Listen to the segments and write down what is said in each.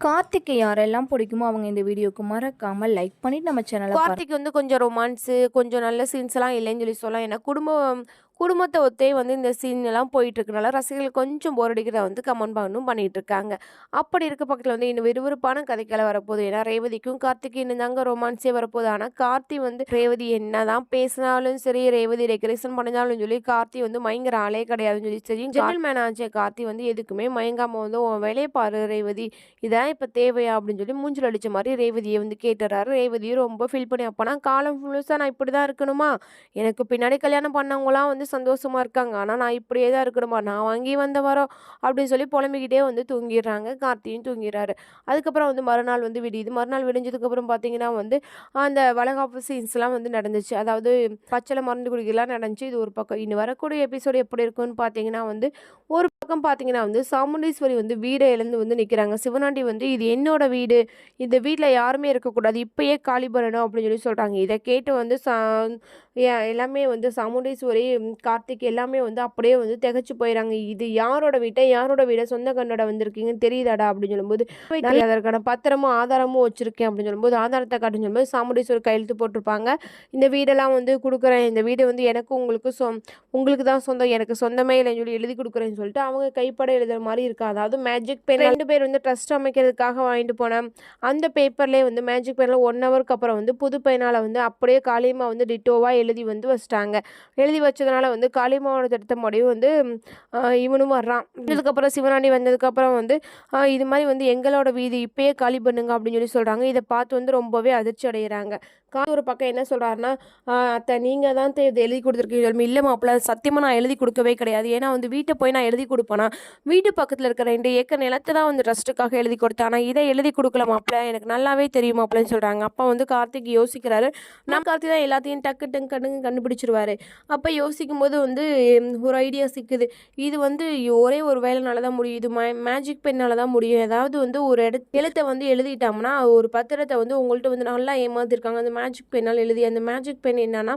கார்த்திக்கு யாரெல்லாம் பிடிக்குமோ அவங்க இந்த வீடியோக்கு மறக்காமல் லைக் பண்ணிட்டு நம்ம சேனல் கார்த்திக் வந்து கொஞ்சம் ரொமான்ஸு கொஞ்சம் நல்ல சீன்ஸ்லாம் இல்லைன்னு சொல்லி சொல்லலாம். ஏன்னா குடும்பம் குடும்பத்தை ஒத்தே வந்து இந்த சீன் எல்லாம் போயிட்டு இருக்கனால ரசிகர்கள் கொஞ்சம் போர் அடிக்கிறத வந்து கமெண்ட் பண்ணும் பண்ணிட்டு இருக்காங்க அப்படி இருக்க பக்கத்தில் வந்து இன்னும் விறுவிறுப்பான கதைக்களை வரப்போகுது. ஏன்னா ரேவதிக்கும் கார்த்திக்கு இன்னும் தாங்க ரொமான்ஸே வரப்போகுது. ஆனால் கார்த்தி வந்து ரேவதி என்னதான் பேசினாலும் சரி ரேவதி டெக்கரேஷன் பண்ணினாலும் சொல்லி கார்த்தி வந்து மயங்குற ஆளே கிடையாதுன்னு சொல்லி சரி ஜென்டில்மேன் ஆச்சே கார்த்தி வந்து எதுக்குமே மயங்காம வந்து உன் வேலையை பாரு ரேவதி. இதான் இப்போ தேவையா? அப்படின்னு சொல்லி மூஞ்சில் அடிச்ச மாதிரி ரேவதியை வந்து கேட்டுறாரு. ரேவதியும் ரொம்ப ஃபீல் பண்ணி அப்போனா காலம் ஃபுல்லுஸாக நான் இப்படி தான் இருக்கணுமா? எனக்கு பின்னாடி கல்யாணம் பண்ணவங்களாம் வந்து சந்தோஷமாக இருக்காங்க. ஆனால் நான் இப்படியே தான் இருக்கணுமா? நான் வாங்கி வந்த வரோம் அப்படின்னு சொல்லி புலம்பிக்கிட்டே வந்து தூங்கிடுறாங்க. கார்த்தியும் தூங்கிடுறாரு அதுக்கப்புறம் வந்து மறுநாள் வந்து விடியுது. மறுநாள் விடிஞ்சதுக்கப்புறம் பார்த்தீங்கன்னா வந்து அந்த வளகாப்பு சீன்ஸ்லாம் வந்து நடந்துச்சு. அதாவது பச்சளை மருந்து குடிக்கலாம் நடந்துச்சு. இது ஒரு பக்கம். இனி வரக்கூடிய எபிசோடு எப்படி இருக்கும்னு பார்த்தீங்கன்னா வந்து ஒரு பக்கம் பார்த்தீங்கன்னா வந்து சாமுண்டீஸ்வரி வந்து வீடை இழந்து வந்து நிற்கிறாங்க சிவனாண்டி வந்து இது என்னோட வீடு. இந்த வீட்டில் யாருமே இருக்கக்கூடாது. இப்போயே காலி பண்ணணும் அப்படின்னு சொல்லி சொல்கிறாங்க இதை கேட்டு வந்து சா எல்லாமே வந்து சாமுண்டீஸ்வரி கார்த்திக் எல்லாமே வந்து அப்படியே வந்து திகைச்சு போயிடறாங்க இது யாரோட வீட்டை? யாரோட வீடை? சொந்த கண்ணோட வந்திருக்கீங்கன்னு தெரியுதாடா? அப்படின்னு சொல்லும்போது "இல்லை, அதற்கான பத்திரமும் ஆதாரமும் வச்சிருக்கேன் அப்படின்னு சொல்லும்போது ஆதாரத்தை காட்டுன்னு சொல்லும்போது சாமுண்டீஸ்வரி கையெழுத்து போட்டிருப்பாங்க. இந்த வீடெல்லாம் வந்து கொடுக்குறேன். இந்த வீடு வந்து எனக்கும் உங்களுக்கு சொ உங்களுக்கு தான் சொந்தம். எனக்கு சொந்தமே இல்லைன்னு சொல்லி எழுதி கொடுக்குறேன்னு சொல்லிட்டு அவங்க கைப்பட எழுதுற மாதிரி இருக்கு? அதாவது மேஜிக் பென் ரெண்டு பேர் வந்து ட்ரஸ்ட் அமைக்கிறதுக்காக வாங்கிட்டு போனேன் அந்த பேப்பர்லேயே வந்து மேஜிக் பெனில் ஒன் ஹவருக்கு அப்புறம் வந்து புது பெயினால் வந்து அப்படியே காளியம்மா வந்து டிட்டோவாக எழுதி வந்து வச்சிட்டாங்க. எழுதி வச்சதுனால வந்து காளிமாவோட தடுத்த முடிவு வந்து இவனும் வர்றான். இதுக்கப்புறம் சிவனாண்டி வந்ததுக்கப்புறம் வந்து இது மாதிரி வந்து எங்களோட வீதி இப்பயே காலி பண்ணுங்க அப்படின்னு சொல்லி சொல்கிறாங்க இதை பார்த்து வந்து ரொம்பவே அதிர்ச்சி அடைகிறாங்க காது ஒரு பக்கம் என்ன சொல்கிறாருன்னா அத்தை நீங்கள் தான் இதை எழுதி கொடுத்துருக்கீங்க இல்லை மாப்பிள்ள சத்தியமாக நான் எழுதி கொடுக்கவே கிடையாது. ஏன்னா வந்து வீட்டை போய் நான் எழுதி கொடுப்பேனா? வீட்டு பக்கத்தில் இருக்கிற ரெண்டு ஏக்கர் நிலத்தை தான் வந்து ட்ரஸ்ட்டுக்காக எழுதி கொடுத்தேன். ஆனால் இதை எழுதி கொடுக்கல மாப்பிள்ள. எனக்கு நல்லாவே தெரியும் மாப்பிள்ளன்னு சொல்கிறாங்க அப்போ வந்து கார்த்திக் யோசிக்கிறாரு. நான் கார்த்திக் தான் எல்லாத்தையும் டக்கு டங்கு கண்டுங்க கண்டுபிடிச்சிருவாரு. அப்போ யோசிக்கும் போது வந்து ஒரு ஐடியா சிக்குது. இது வந்து ஒரே ஒரு வேலைனால தான் முடியும். இது மே மேஜிக் பெண்ணால் தான் முடியும். ஏதாவது வந்து ஒரு இடத்து எழுத்தை வந்து எழுதிட்டோம்னா ஒரு பத்திரத்தை வந்து உங்கள்கிட்ட வந்து நல்லா ஏமாத்திருக்காங்க. அந்த மேஜிக் பெண்ணால் எழுதி அந்த மேஜிக் பெண் என்னன்னா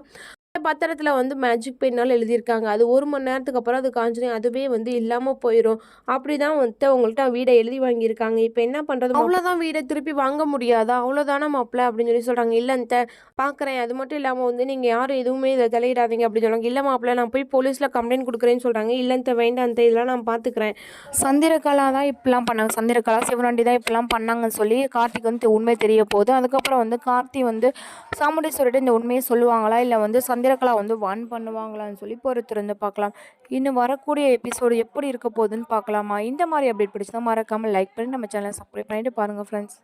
பத்திரத்தில் வந்து மேஜிக் பெண்ணால் எழுதியிருக்காங்க. அது ஒரு மணி நேரத்துக்கு அப்புறம் அது காஞ்சிடும் அதுவே வந்து இல்லாமல் போயிடும் அப்படி தான் வந்து உங்கள்கிட்ட வீடை எழுதி வாங்கியிருக்காங்க. இப்போ என்ன பண்ணுறது அவ்வளோதான் வீடை திருப்பி வாங்க முடியாதா? அவ்வளோதானே மாப்பிள்ள அப்படின்னு சொல்லி சொல்கிறாங்க இல்லை அந்த பார்க்குறேன் அது மட்டும் இல்லாமல் வந்து நீங்கள் யாரும் எதுவுமே இதை தலையிடாதீங்க அப்படின்னு சொல்கிறாங்க இல்லை மாப்பிள்ள நான் போய் போலீஸில் கம்ப்ளைண்ட் கொடுக்குறேன்னு சொல்கிறாங்க இல்லை வேண்டாம் அந்த இதெல்லாம் நான் பார்த்துக்கிறேன் சந்திரகலா தான் இப்படிலாம் பண்ணாங்க. சந்திரகலா சிவனாண்டி தான் இப்படிலாம் பண்ணாங்கன்னு சொல்லி கார்த்திக் வந்து உண்மை தெரிய போகுது. அதுக்கப்புறம் வந்து கார்த்தி வந்து சாமுண்டீஸ்வரிட்ட இந்த உண்மையை சொல்லுவாங்களா? இல்லை வந்து சந்திரகலா வந்து வான் பண்ணுவாங்களான்னு சொல்லி பொறுத்திருந்து பார்க்கலாம். இன்னும் வரக்கூடிய எபிசோடு எப்படி இருக்க போகுதுன்னு பார்க்கலாமா? இந்த மாதிரி அப்டேட் பிடிச்சா மறக்காமல் லைக் பண்ணி நம்ம சேனலை சப்ஸ்கிரைப் பண்ணிட்டு பாருங்கள் ஃப்ரெண்ட்ஸ்